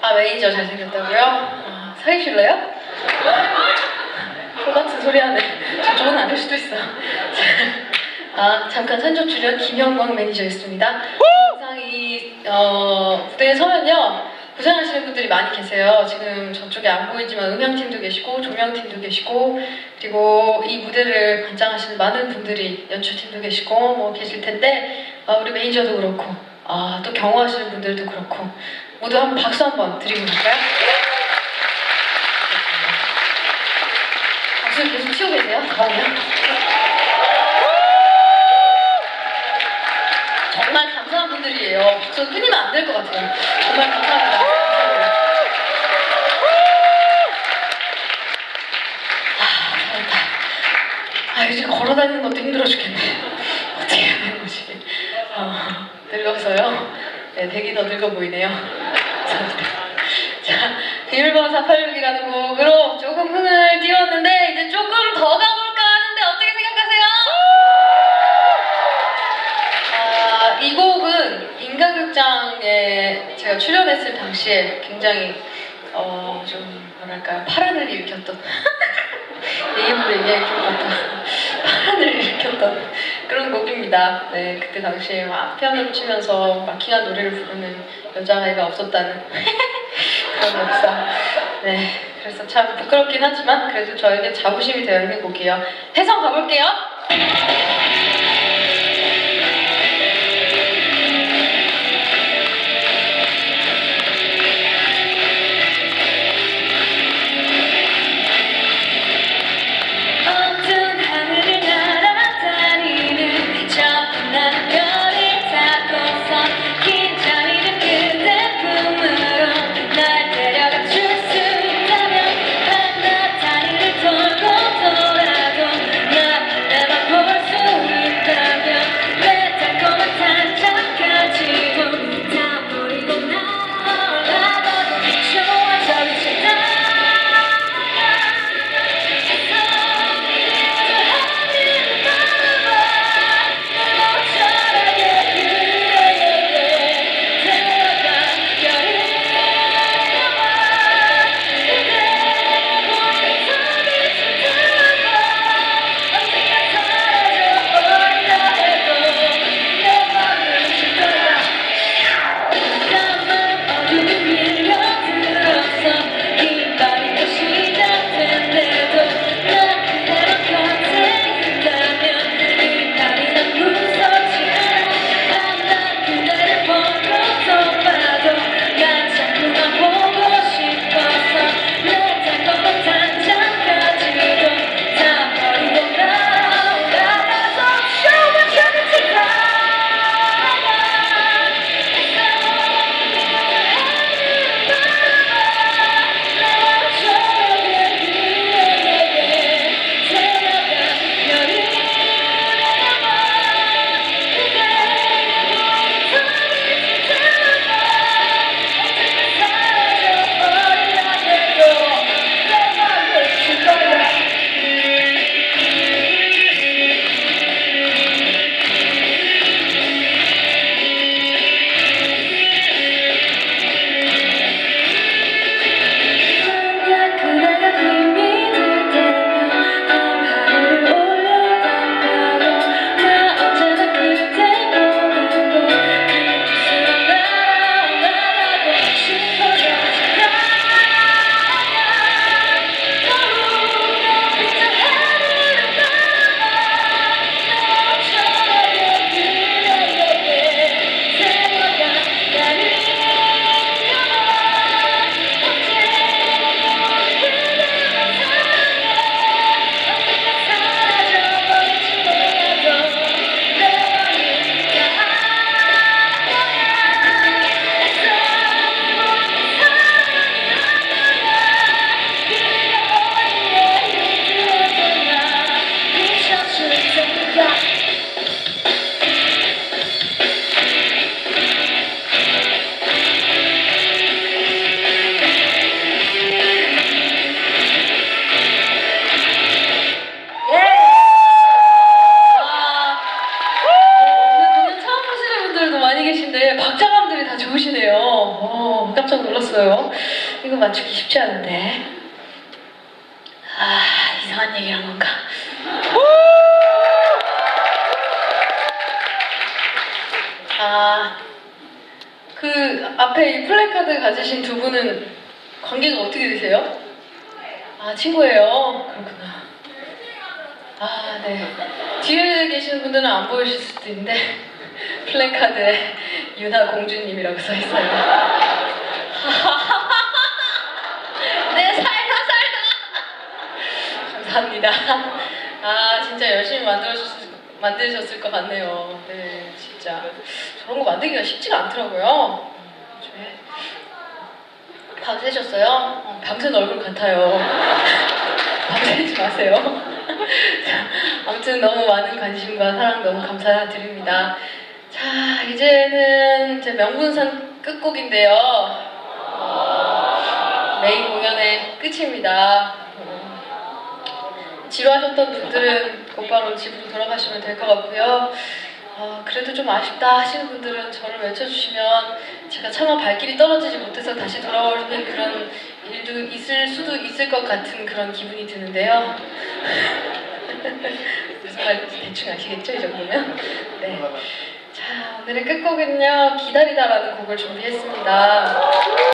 아 매니저 잘생겼다고요? 아, 사귀실래요? 똑같은 소리 하네. 저쪽은 아닐 수도 있어. 아 잠깐 산조 출연 김영광 매니저였습니다. 항상 이 어, 무대에 서면요 고생하시는 분들이 많이 계세요. 지금 저쪽에 안 보이지만 음향팀도 계시고 조명팀도 계시고 그리고 이 무대를 관장하시는 많은 분들이 연출팀도 계시고 뭐 계실 텐데 아, 우리 매니저도 그렇고 아, 또 경호하시는 분들도 그렇고 모두 한번 박수 한번 드리고 갈까요? 박수 계속 치고 계세요? 잠깐만요. 정말 감사한 분들이에요. 박수 끊이면 안 될 것 같아요. 정말 감사합니다. 아, 잘한다. 아, 이제 걸어 다니는 것도 힘들어 죽겠네. 어떻게 해야 되는 거지? 아, 늙어서요. 네, 되게 더 늙어 보이네요. 자, 비밀번호 486이라는 곡으로 조금 흥을 띄웠는데, 이제 조금 더 가볼까 하는데, 어떻게 생각하세요? 아, 이 곡은 인간극장에 제가 출연했을 당시에 굉장히 어, 좀 뭐랄까요 파란을 일으켰던 내 입으로 얘기할 것 같다 파란을 일으켰던 그런 곡입니다. 네 그때 당시에 막 피아노를 치면서 마킹한 노래를 부르는 여자아이가 없었다는 그런 역사. 네 그래서 참 부끄럽긴 하지만 그래도 저에게 자부심이 되어 있는 곡이에요. 해성 가볼게요. 이거 맞추기 쉽지 않은데. 아, 이상한 얘기를 한 건가? 아, 그 앞에 이 플래카드 가지신 두 분은 관계가 어떻게 되세요? 아, 친구예요. 그렇구나. 아, 네. 뒤에 계시는 분들은 안 보이실 수도 있는데 플래카드에 유나 공주님이라고 써 있어요. 네, 살다 살다. 감사합니다. 아, 진짜 열심히 만들어주셨을, 만드셨을 것 같네요. 네, 진짜. 저런 거 만들기가 쉽지가 않더라고요. 밤새셨어요? 어, 밤샌 얼굴 같아요. 밤새지 마세요. 자, 아무튼 너무 많은 관심과 사랑 너무 감사드립니다. 자, 이제는 제 명분산 끝곡인데요. 어, 메인 공연의 끝입니다. 어, 지루하셨던 분들은 곧바로 집으로 돌아가시면 될 것 같고요. 어, 그래도 좀 아쉽다 하시는 분들은 저를 외쳐주시면 제가 차마 발길이 떨어지지 못해서 다시 돌아오는 그런 일도 있을 수도 있을 것 같은 그런 기분이 드는데요. 무슨 말인지 대충 아시겠죠? 이 정도면? 네. 자, 오늘의 끝곡은요, 기다리다라는 곡을 준비했습니다.